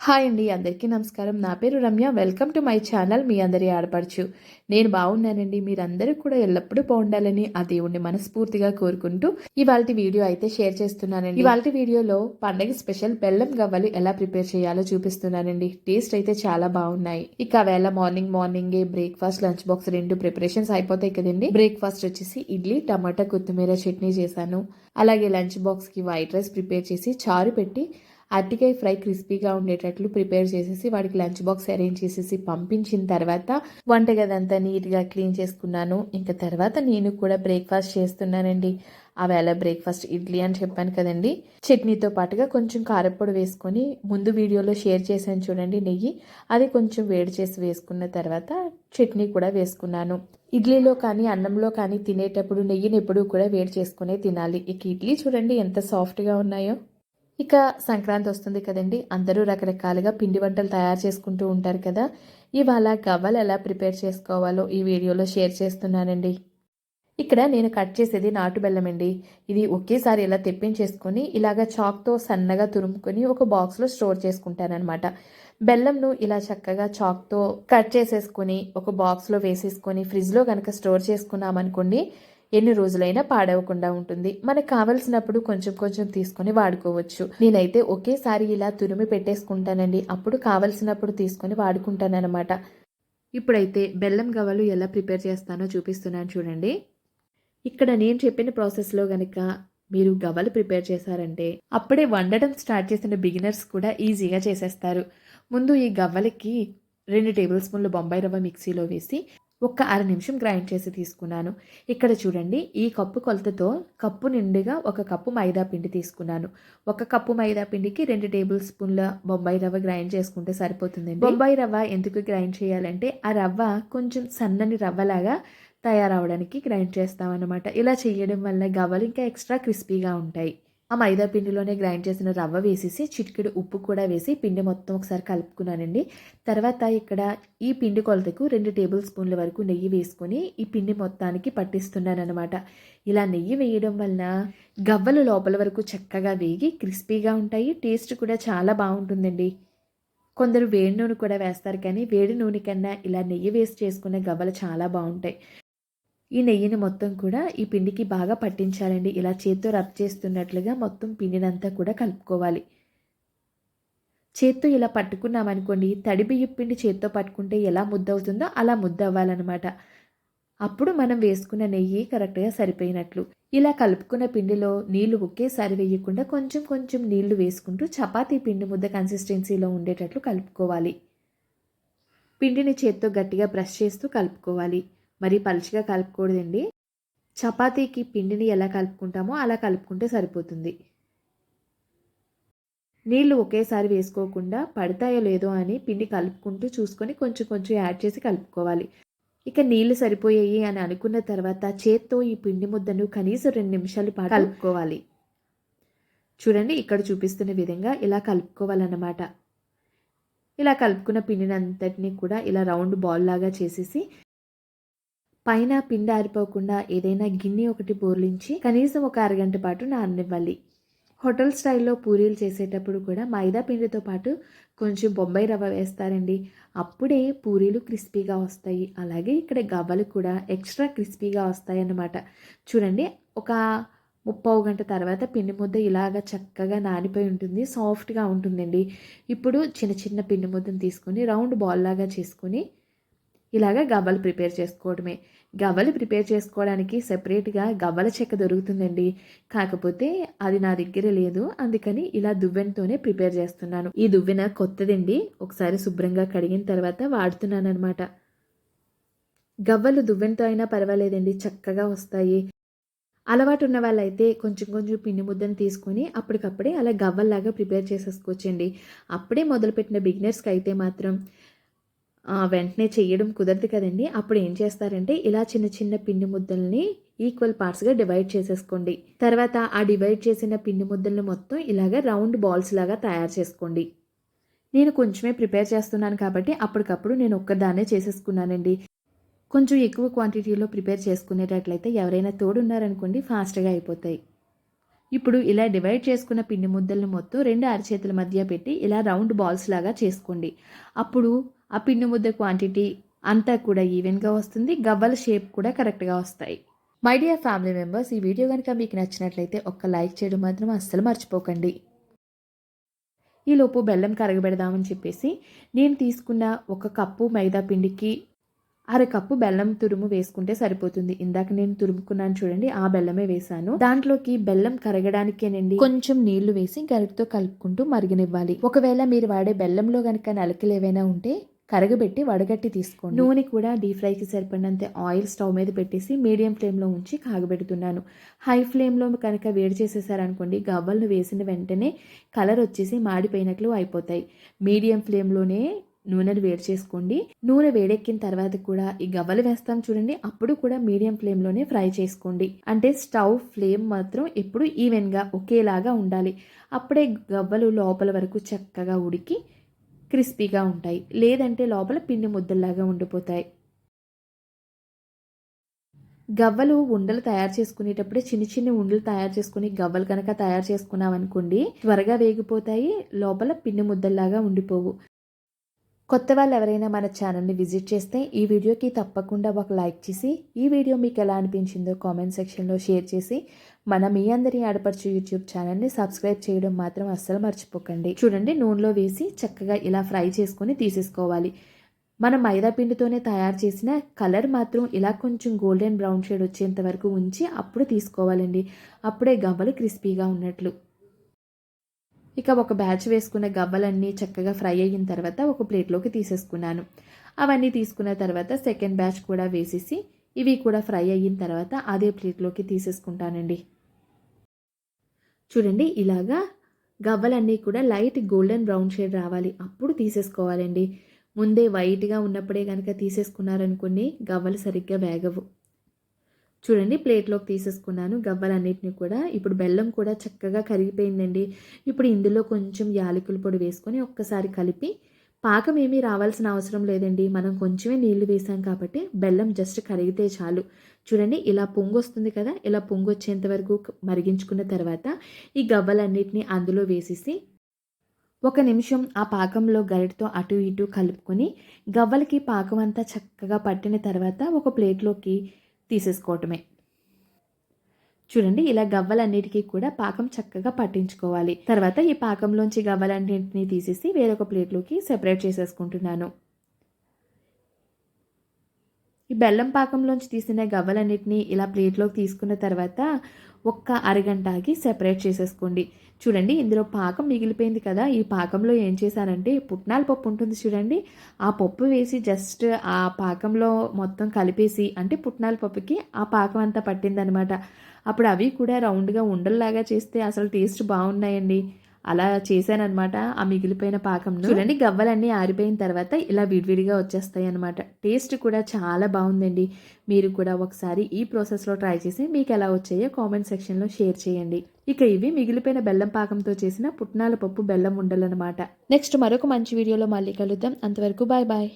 Hi అండి అందరికీ నమస్కారం. నా పేరు Ramya. Welcome to my channel. మీ అందరి ఆడపడుచు. నేను బాగున్నానండి. మీరందరూ కూడా ఎల్లప్పుడూ బాగుండాలని ఆ దేవుణ్ణి మనస్ఫూర్తిగా కోరుకుంటూ ఇవాళ వీడియో అయితే షేర్ చేస్తున్నానండి. ఇవాళ వీడియోలో పండగ స్పెషల్ బెల్లం గవ్వలు ఎలా ప్రిపేర్ చేయాలో చూపిస్తున్నానండి. టేస్ట్ అయితే చాలా బాగున్నాయి. ఇక వేళ మార్నింగ్ మార్నింగే బ్రేక్ఫాస్ట్ లంచ్ బాక్స్ రెండు ప్రిపరేషన్స్ అయిపోతాయి కదండి. బ్రేక్ఫాస్ట్ వచ్చేసి ఇడ్లీ టమాటా కొత్తిమీర చట్నీ చేశాను. అలాగే లంచ్ బాక్స్కి వైట్ రైస్ ప్రిపేర్ చేసి చారు పెట్టి అరటికాయ ఫ్రై క్రిస్పీగా ఉండేటట్లు ప్రిపేర్ చేసేసి వాడికి లంచ్ బాక్స్ అరేంజ్ చేసేసి పంపించిన తర్వాత వంటగది అంతా నీట్గా క్లీన్ చేసుకున్నాను. ఇంకా తర్వాత నేను కూడా బ్రేక్ఫాస్ట్ చేస్తున్నానండి. అవేళ బ్రేక్ఫాస్ట్ ఇడ్లీ అని చెప్పాను కదండి. చట్నీతో పాటుగా కొంచెం కారప్పొడి వేసుకొని ముందు వీడియోలో షేర్ చేశాను చూడండి నెయ్యి. అది కొంచెం వేడి చేసి వేసుకున్న తర్వాత చట్నీ కూడా వేసుకున్నాను. ఇడ్లీలో కానీ అన్నంలో కానీ తినేటప్పుడు నెయ్యిని ఎప్పుడూ కూడా వేడి చేసుకునే తినాలి. ఇక ఇడ్లీ చూడండి ఎంత సాఫ్ట్గా ఉన్నాయో. ఇక సంక్రాంతి వస్తుంది కదండి. అందరూ రకరకాలుగా పిండి వంటలు తయారు చేసుకుంటూ ఉంటారు కదా. ఇవాళ గవ్వలు ఎలా ప్రిపేర్ చేసుకోవాలో ఈ వీడియోలో షేర్ చేస్తున్నానండి. ఇక్కడ నేను కట్ చేసేది నాటు బెల్లం అండి. ఇది ఒకేసారి ఇలా తెప్పించేసుకొని ఇలాగ చాక్తో సన్నగా తురుముకొని ఒక బాక్స్లో స్టోర్ చేసుకుంటానమాట బెల్లంను ఇలా చక్కగా చాక్తో కట్ చేసేసుకొని ఒక బాక్స్లో వేసేసుకొని ఫ్రిడ్జ్లో కనుక స్టోర్ చేసుకున్నామనుకోండి ఎన్ని రోజులైనా పాడవకుండా ఉంటుంది. మనకు కావలసినప్పుడు కొంచెం కొంచెం తీసుకొని వాడుకోవచ్చు. నేనైతే ఒకేసారి ఇలా తురిమి పెట్టేసుకుంటానండి. అప్పుడు కావలసినప్పుడు తీసుకొని వాడుకుంటానమాట ఇప్పుడైతే బెల్లం గవ్వలు ఎలా ప్రిపేర్ చేస్తానో చూపిస్తున్నాను చూడండి. ఇక్కడ నేను చెప్పిన ప్రాసెస్లో గనక మీరు గవ్వలు ప్రిపేర్ చేశారంటే అప్పుడే వండడం స్టార్ట్ చేసిన బిగినర్స్ కూడా ఈజీగా చేసేస్తారు. ముందు ఈ గవ్వలకి రెండు టేబుల్ స్పూన్లు బొంబాయి రవ్వ మిక్సీలో వేసి ఒక్క అర నిమిషం గ్రైండ్ చేసి తీసుకున్నాను. ఇక్కడ చూడండి ఈ కప్పు కొలతతో కప్పు నిండుగా ఒక కప్పు మైదా పిండి తీసుకున్నాను. ఒక కప్పు మైదా పిండికి రెండు టేబుల్ స్పూన్ల బొంబాయి రవ్వ గ్రైండ్ చేసుకుంటే సరిపోతుంది బొంబాయి రవ్వ ఎందుకు గ్రైండ్ చేయాలంటే ఆ రవ్వ కొంచెం సన్నని రవ్వలాగా తయారవడానికి గ్రైండ్ చేస్తామన్నమాట. ఇలా చేయడం వల్ల గవ్వలు ఇంకా ఎక్స్ట్రా క్రిస్పీగా ఉంటాయి. ఆ మైదా పిండిలోనే గ్రైండ్ చేసిన రవ్వ వేసేసి చిటికెడు ఉప్పు కూడా వేసి పిండి మొత్తం ఒకసారి కలుపుకున్నానండి. తర్వాత ఇక్కడ ఈ పిండి కొలతకు రెండు టేబుల్ స్పూన్ల వరకు నెయ్యి వేసుకొని ఈ పిండి మొత్తానికి పట్టిస్తున్నాను అనమాట ఇలా నెయ్యి వేయడం వలన గవ్వలు లోపల వరకు చక్కగా వేగి క్రిస్పీగా ఉంటాయి టేస్ట్ కూడా చాలా బాగుంటుందండి. కొందరు వేడి నూనె కూడా వేస్తారు కానీ వేడి నూనె కన్నా ఇలా నెయ్యి వేసి చేసుకున్న గవ్వలు చాలా బాగుంటాయి. ఈ నెయ్యిని మొత్తం కూడా ఈ పిండికి బాగా పట్టించాలండి. ఇలా చేత్తో రబ్ చేస్తున్నట్లుగా మొత్తం పిండినంతా కూడా కలుపుకోవాలి. చేత్తో ఇలా పట్టుకున్నామనుకోండి తడి బియ్యం పిండి చేత్తో పట్టుకుంటే ఎలా ముద్ద అవుతుందో అలా ముద్ద అవ్వాలన్నమాట అప్పుడు మనం వేసుకున్న నెయ్యి కరెక్ట్గా సరిపోయినట్లు. ఇలా కలుపుకున్న పిండిలో నీళ్ళు ఒకేసారి వేయకుండా కొంచెం కొంచెం నీళ్ళు వేసుకుంటూ చపాతీ పిండి ముద్ద కన్సిస్టెన్సీలో ఉండేటట్లు కలుపుకోవాలి. పిండిని చేత్తో గట్టిగా బ్రష్ చేస్తూ కలుపుకోవాలి. మరి పలుచగా కలుపుకూడదండి. చపాతీకి పిండిని ఎలా కలుపుకుంటామో అలా కలుపుకుంటే సరిపోతుంది. నీళ్ళు ఒకేసారి వేసుకోకుండా పడతాయో లేదో అని పిండి కలుపుకుంటూ చూసుకొని కొంచెం కొంచెం యాడ్ చేసి కలుపుకోవాలి. ఇక నీళ్ళు సరిపోయాయి అని అనుకున్న తర్వాత చేత్తో ఈ పిండి ముద్దను కనీసం రెండు నిమిషాలు పాటు కలుపుకోవాలి. చూడండి ఇక్కడ చూపిస్తున్న విధంగా ఇలా కలుపుకోవాలన్నమాట. ఇలా కలుపుకున్న పిండిని అంతటినీ కూడా ఇలా రౌండ్ బాల్ లాగా చేసేసి పైన పిండి ఆరిపోకుండా ఏదైనా గిన్నె ఒకటి బోర్లించి కనీసం ఒక అరగంట పాటు నాననివ్వాలి. హోటల్ స్టైల్లో పూరీలు చేసేటప్పుడు కూడా మైదా పిండితో పాటు కొంచెం బొంబాయి రవ్వ వేస్తారండి. అప్పుడే పూరీలు క్రిస్పీగా వస్తాయి. అలాగే ఇక్కడ గవ్వలు కూడా ఎక్స్ట్రా క్రిస్పీగా వస్తాయి అన్నమాట చూడండి ఒక ముప్పావు గంట తర్వాత పిండి ముద్ద ఇలాగ చక్కగా నానిపోయి ఉంటుంది సాఫ్ట్గా ఉంటుందండి. ఇప్పుడు చిన్న చిన్న పిండి ముద్దను తీసుకొని రౌండ్ బాల్ లాగా చేసుకొని ఇలాగ గవ్వలు ప్రిపేర్ చేసుకోవడమే. గవ్వలు ప్రిపేర్ చేసుకోవడానికి సెపరేట్గా గవ్వల చెక్క దొరుకుతుందండి. కాకపోతే అది నా దగ్గర లేదు. అందుకని ఇలా దువ్వెనతోనే ప్రిపేర్ చేస్తున్నాను. ఈ దువ్వెన కొత్తదండి. ఒకసారి శుభ్రంగా కడిగిన తర్వాత వాడుతున్నాను అనమాట గవ్వలు దువ్వెనతో అయినా పర్వాలేదండి. చక్కగా వస్తాయి. అలవాటు ఉన్న వాళ్ళైతే కొంచెం కొంచెం పిండి ముద్దను తీసుకొని అప్పటికప్పుడే అలా గవ్వల్లాగా ప్రిపేర్ చేసేసుకోవచ్చండి. అప్పుడే మొదలుపెట్టిన బిగినర్స్కి అయితే మాత్రం వెంటనే చేయడం కుదరదు కదండి. అప్పుడు ఏం చేస్తారంటే ఇలా చిన్న చిన్న పిండి ముద్దల్ని ఈక్వల్ పార్ట్స్గా డివైడ్ చేసేసుకోండి. తర్వాత ఆ డివైడ్ చేసిన పిండి ముద్దల్ని మొత్తం ఇలాగ రౌండ్ బాల్స్ లాగా తయారు చేసుకోండి. నేను కొంచెమే ప్రిపేర్ చేస్తున్నాను కాబట్టి అప్పటికప్పుడు నేను ఒక్కదాన్నే చేసేసుకున్నానండి. కొంచెం ఎక్కువ క్వాంటిటీలో ప్రిపేర్ చేసుకునేటట్లయితే ఎవరైనా తోడున్నారనుకోండి ఫాస్ట్గా అయిపోతాయి. ఇప్పుడు ఇలా డివైడ్ చేసుకున్న పిండి ముద్దలను మొత్తం రెండు అరచేతుల మధ్య పెట్టి ఇలా రౌండ్ బాల్స్ లాగా చేసుకోండి. అప్పుడు ఆ పిండి ముద్ద క్వాంటిటీ అంతా కూడా ఈవెన్గా వస్తుంది. గవ్వల షేప్ కూడా కరెక్ట్గా వస్తాయి. మై డియర్ ఫ్యామిలీ మెంబర్స్ ఈ వీడియో కనుక మీకు నచ్చినట్లయితే ఒక్క లైక్ చేయడం మాత్రం అస్సలు మర్చిపోకండి. ఈలోపు బెల్లం కరగబెడదామని చెప్పేసి నేను తీసుకున్న ఒక కప్పు మైదా పిండికి అర కప్పు బెల్లం తురుము వేసుకుంటే సరిపోతుంది. ఇందాక నేను తురుముకున్నాను చూడండి ఆ బెల్లమే వేశాను దాంట్లోకి బెల్లం కరగడానికేనండి. కొంచెం నీళ్ళు వేసి గరిటతో కలుపుకుంటూ మరిగనివ్వాలి. ఒకవేళ మీరు వాడే బెల్లంలో కనుక నలకలు ఏవైనా ఉంటే కరగబెట్టి వడగట్టి తీసుకోండి. నూనె కూడా డీప్ ఫ్రైకి సరిపడినంత ఆయిల్ స్టవ్ మీద పెట్టేసి మీడియం ఫ్లేమ్లో ఉంచి కాగబెడుతున్నాను. హై ఫ్లేమ్లో కనుక వేడి చేసేసారనుకోండి గవ్వలను వేసిన వెంటనే కలర్ వచ్చేసి మాడిపోయినట్లు అయిపోతాయి. మీడియం ఫ్లేమ్లోనే నూనెను వేడి చేసుకోండి. నూనె వేడెక్కిన తర్వాత కూడా ఈ గవ్వలు వేస్తాం చూడండి అప్పుడు కూడా మీడియం ఫ్లేమ్లోనే ఫ్రై చేసుకోండి. అంటే స్టవ్ ఫ్లేమ్ మాత్రం ఎప్పుడు ఈవెన్గా ఒకేలాగా ఉండాలి. అప్పుడే గవ్వలు లోపల వరకు చక్కగా ఉడికి క్రిస్పీగా ఉంటాయి. లేదంటే లోపల పిండి ముద్దల్లాగా ఉండిపోతాయి. గవ్వలు ఉండలు తయారు చేసుకునేటప్పుడే చిన్న చిన్న ఉండలు తయారు చేసుకుని గవ్వలు కనుక తయారు చేసుకున్నాం అనుకోండి త్వరగా వేగిపోతాయి లోపల పిండి ముద్దల్లాగా ఉండిపోవు. కొత్త వాళ్ళు ఎవరైనా మన ఛానల్ని విజిట్ చేస్తే ఈ వీడియోకి తప్పకుండా ఒక లైక్ చేసి ఈ వీడియో మీకు ఎలా అనిపించిందో కామెంట్ సెక్షన్లో షేర్ చేసి మన మీ అందరి ఆడపడుచు యూట్యూబ్ ఛానల్ని సబ్స్క్రైబ్ చేయడం మాత్రం అస్సలు మర్చిపోకండి. చూడండి నూనెలో వేసి చక్కగా ఇలా ఫ్రై చేసుకొని తీసేసుకోవాలి. మనం మైదా పిండితోనే తయారు చేసిన కలర్ మాత్రం ఇలా కొంచెం గోల్డెన్ బ్రౌన్ షేడ్ వచ్చేంత వరకు ఉంచి అప్పుడు తీసుకోవాలండి. అప్పుడే గవ్వలు క్రిస్పీగా ఉన్నట్లు. ఇక ఒక బ్యాచ్ వేసుకున్న గవ్వలన్నీ చక్కగా ఫ్రై అయిన తర్వాత ఒక ప్లేట్లోకి తీసేసుకున్నాను. అవన్నీ తీసుకున్న తర్వాత సెకండ్ బ్యాచ్ కూడా వేసేసి ఇవి కూడా ఫ్రై అయిన తర్వాత అదే ప్లేట్లోకి తీసేసుకుంటానండి. చూడండి ఇలాగా గవ్వలన్నీ కూడా లైట్ గోల్డెన్ బ్రౌన్ షేడ్ రావాలి. అప్పుడు తీసేసుకోవాలండి. ముందే వైట్గా ఉన్నప్పుడే కనుక తీసేసుకున్నారనుకోండి గవ్వలు సరిగ్గా వేగవు. చూడండి ప్లేట్లోకి తీసేసుకున్నాను. గవ్వలన్నిటిని కూడా ఇప్పుడు బెల్లం కూడా చక్కగా కరిగిపోయిందండి. ఇప్పుడు ఇందులో కొంచెం యాలకుల పొడి వేసుకొని ఒక్కసారి కలిపి పాకం ఏమీ రావాల్సిన అవసరం లేదండి. మనం కొంచెమే నీళ్ళు వేసాం కాబట్టి బెల్లం జస్ట్ కరిగితే చాలు. చూడండి ఇలా పొంగు వస్తుంది కదా ఇలా పొంగు వచ్చేంత వరకు మరిగించుకున్న తర్వాత ఈ గవ్వలన్నిటిని అందులో వేసేసి ఒక నిమిషం ఆ పాకంలో గరిటతో అటు ఇటు కలుపుకొని గవ్వలకి పాకం అంతా చక్కగా పట్టిన తర్వాత ఒక ప్లేట్లోకి తీసేసుకోవటమే. చూడండి ఇలా గవ్వలన్నిటికీ కూడా పాకం చక్కగా పట్టించుకోవాలి. తర్వాత ఈ పాకంలోంచి గవ్వలన్నింటినీ తీసేసి వేరొక ప్లేట్లోకి సెపరేట్ చేసేసుకుంటున్నాను. ఈ బెల్లం పాకంలోంచి తీసిన గవ్వలన్నిటినీ ఇలా ప్లేట్లోకి తీసుకున్న తర్వాత ఒక్క అరగంట ఆగి సెపరేట్ చేసేసుకోండి. చూడండి ఇందులో పాకం మిగిలిపోయింది కదా ఈ పాకంలో ఏం చేశానంటే పుట్నాల పప్పు ఉంటుంది చూడండి ఆ పప్పు వేసి జస్ట్ ఆ పాకంలో మొత్తం కలిపేసి అంటే పుట్నాల పప్పుకి ఆ పాకం అంతా పట్టిందనమాట. అప్పుడు అవి కూడా రౌండ్గా ఉండల్లాగా చేస్తే అసలు టేస్ట్ బాగున్నాయండి. అలా చేశానమాట ఆ మిగిలిపోయిన పాకంలో చూడండి గవ్వలన్నీ ఆరిపోయిన తర్వాత ఇలా విడివిడిగా వచ్చేస్తాయి అనమాట టేస్ట్ కూడా చాలా బాగుందండి. మీరు కూడా ఒకసారి ఈ ప్రాసెస్లో ట్రై చేసి మీకు ఎలా వచ్చాయో కామెంట్ సెక్షన్లో షేర్ చేయండి. ఇక ఇవి మిగిలిపోయిన బెల్లం పాకంతో చేసిన పుట్నాల పప్పు బెల్లం ఉండలన్నమాట. నెక్స్ట్ మరొక మంచి వీడియోలో మళ్ళీ కలుద్దాం. అంతవరకు బాయ్ బాయ్.